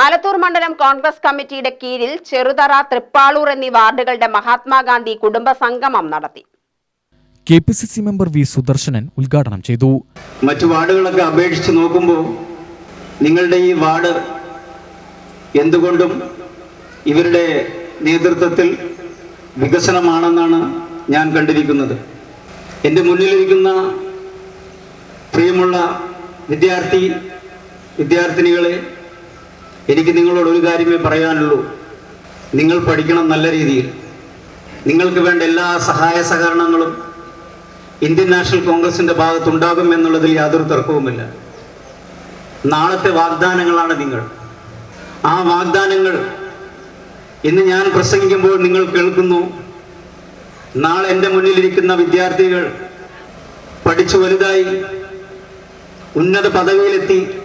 ആലത്തൂർ മണ്ഡലം കോൺഗ്രസ് കമ്മിറ്റിയുടെ കീഴിൽ ചെറുതറ തൃപ്പാളൂർ എന്നീ വാർഡുകളുടെ മഹാത്മാഗാന്ധി കുടുംബ സംഗമം നടത്തി. K P C C member V Sudarsanan ഉദ്ഘാടനം ചെയ്തു. മറ്റു വാർഡുകളൊക്കെ അപേക്ഷിച്ച് നോക്കുമ്പോൾ നിങ്ങളുടെ ഈ വാർഡ് എന്തുകൊണ്ടും ഇവരുടെ നേതൃത്വത്തിൽ വികസനമാണെന്നാണ് ഞാൻ കണ്ടിരിക്കുന്നത്. എന്റെ മുന്നിലിരിക്കുന്ന പ്രിയമുള്ള വിദ്യാർത്ഥി വിദ്യാർത്ഥിനികളെ എനിക്ക് നിങ്ങളോട് ഒരു കാര്യമേ പറയാനുള്ളൂ. നിങ്ങൾ പഠിക്കണം നല്ല രീതിയിൽ. നിങ്ങൾക്ക് വേണ്ട എല്ലാ സഹായ സഹകരണങ്ങളും ഇന്ത്യൻ നാഷണൽ കോൺഗ്രസിന്റെ ഭാഗത്തുണ്ടാകും എന്നുള്ളതിൽ യാതൊരു തർക്കവുമില്ല. നാളത്തെ വാഗ്ദാനങ്ങളാണ് നിങ്ങൾ. ആ വാഗ്ദാനങ്ങൾ ഇന്ന് ഞാൻ പ്രസംഗിക്കുമ്പോൾ നിങ്ങൾ കേൾക്കുന്നു. നാളെ എന്റെ മുന്നിലിരിക്കുന്ന വിദ്യാർത്ഥികൾ പഠിച്ചു വലുതായി ഉന്നത പദവിയിലെത്തി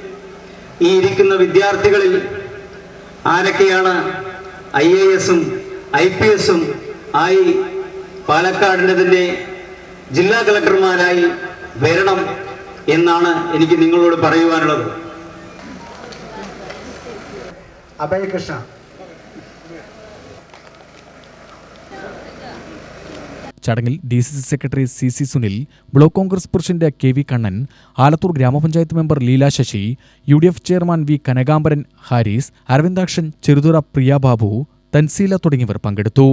ഈ ഇരിക്കുന്ന വിദ്യാർത്ഥികളിൽ ആരൊക്കെയാണ് ഐ എ എസും ഐ പി എസും ആയി പാലക്കാടിന്റെ ജില്ലാ കളക്ടർമാരായി വരണം എന്നാണ് എനിക്ക് നിങ്ങളോട് പറയുവാനുള്ളത്. അഭയകൃഷ്ണ ചടങ്ങിൽ D C C secretary C C Sunil block Congress president K V Kannan Alathur grama panchayat member Leela Sasi U D F chairman V Kanakambaran Haris Aravindakshan Cheruthura Priya Babu Thanseela തുടങ്ങിയവർ പങ്കെടുത്തു.